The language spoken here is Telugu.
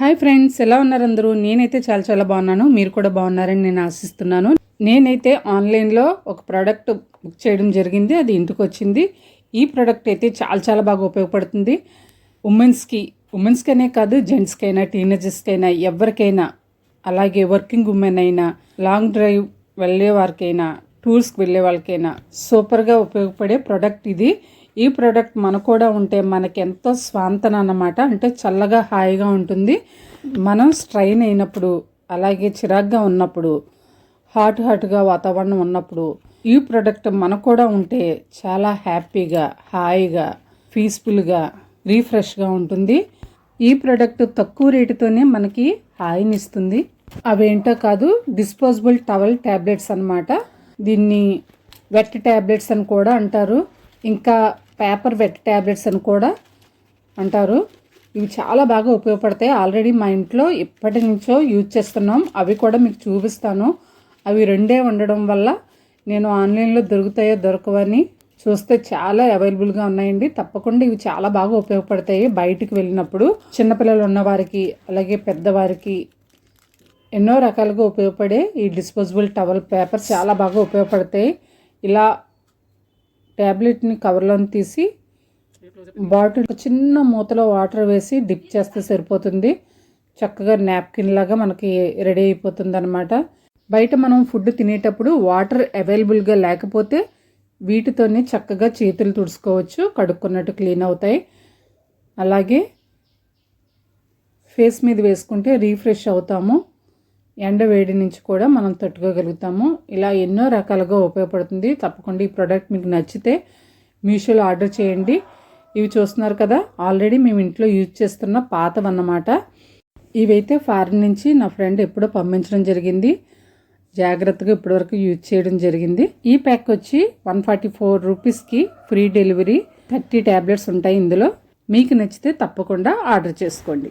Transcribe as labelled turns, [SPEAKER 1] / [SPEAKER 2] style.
[SPEAKER 1] హాయ్ ఫ్రెండ్స్ ఎలా ఉన్నారు అందరూ? నేనైతే చాలా చాలా బాగున్నాను. మీరు కూడా బాగున్నారని నేను ఆశిస్తున్నాను. నేనైతే ఆన్లైన్లో ఒక ప్రోడక్ట్ బుక్ చేయడం జరిగింది. అది ఇంటికి వచ్చింది? ఈ ప్రోడక్ట్ అయితే చాలా చాలా బాగా ఉపయోగపడుతుంది. ఉమెన్స్కి ఉమెన్స్కైనా కాదు జెంట్స్కైనా టీనేజర్స్కైనా ఎవరికైనా అలాగే వర్కింగ్ ఉమెన్ అయినా లాంగ్ డ్రైవ్ వెళ్ళే వారికైనా టూర్స్కి వెళ్ళే వాళ్ళకైనా సూపర్గా ఉపయోగపడే ప్రోడక్ట్ ఇది. ఈ ప్రోడక్ట్ మనకు కూడా ఉంటే మనకి ఎంతో స్వాంతన అన్నమాట. అంటే చల్లగా హాయిగా ఉంటుంది. మనం స్ట్రైన్ అయినప్పుడు అలాగే చిరాగ్గా ఉన్నప్పుడు హాట్ హాట్గా వాతావరణం ఉన్నప్పుడు ఈ ప్రోడక్ట్ మనకు కూడా ఉంటే చాలా హ్యాపీగా హాయిగా పీస్ఫుల్గా రీఫ్రెష్గా ఉంటుంది. ఈ ప్రోడక్ట్ తక్కువ రేటుతోనే మనకి హాయినిస్తుంది. అవేంటో కాదు డిస్పోజబుల్ టవల్ ట్యాబ్లెట్స్ అనమాట దీన్ని వెట్ ట్యాబ్లెట్స్ అని కూడా అంటారు. ఇంకా పేపర్ వెట్ ట్యాబ్లెట్స్ అని కూడా అంటారు. ఇవి చాలా బాగా ఉపయోగపడతాయి. ఆల్రెడీ మా ఇంట్లో ఎప్పటి నుంచో యూజ్ చేస్తున్నాం. అవి కూడా మీకు చూపిస్తాను. అవి రెండే ఉండడం వల్ల నేను ఆన్లైన్లో దొరుకుతాయో దొరకవని చూస్తే చాలా అవైలబుల్గా ఉన్నాయండి. తప్పకుండా ఇవి చాలా బాగా ఉపయోగపడతాయి బయటికి వెళ్ళినప్పుడు. చిన్నపిల్లలు ఉన్నవారికి అలాగే పెద్దవారికి ఎన్నో రకాలుగా ఉపయోగపడే ఈ డిస్పోజబుల్ టవల్ పేపర్ చాలా బాగా ఉపయోగపడతాయి. ఇలా ట్యాబ్లెట్ని కవర్లో తీసి బాటిల్ చిన్న మూతలో వాటర్ వేసి డిప్ చేస్తే సరిపోతుంది. చక్కగా నాప్కిన్ లాగా మనకి రెడీ అయిపోతుంది అనమాట బయట మనం ఫుడ్ తినేటప్పుడు వాటర్ అవైలబుల్గా లేకపోతే వీటితోనే చక్కగా చేతులు తుడుచుకోవచ్చు కడుక్కున్నట్టు క్లీన్ అవుతాయి. అలాగే ఫేస్ మీద వేసుకుంటే రీఫ్రెష్ అవుతాము. ఎండ వేడి నుంచి కూడా మనం తట్టుకోగలుగుతాము. ఇలా ఎన్నో రకాలుగా ఉపయోగపడుతుంది. తప్పకుండా ఈ ప్రోడక్ట్ మీకు నచ్చితే మీషోలో ఆర్డర్ చేయండి. ఇవి చూస్తున్నారు కదా ఆల్రెడీ మేము ఇంట్లో యూజ్ చేస్తున్న పాతవన్నమాట ఇవైతే ఫారిన్ నుంచి నా ఫ్రెండ్ ఎప్పుడో పంపించడం జరిగింది. జాగ్రత్తగా ఇప్పటివరకు యూజ్ చేయడం జరిగింది. ఈ ప్యాక్ వచ్చి వన్ ఫార్టీ ఫోర్ రూపీస్కి ఫ్రీ డెలివరీ థర్టీ ట్యాబ్లెట్స్ ఉంటాయి ఇందులో. మీకు నచ్చితే తప్పకుండా ఆర్డర్ చేసుకోండి.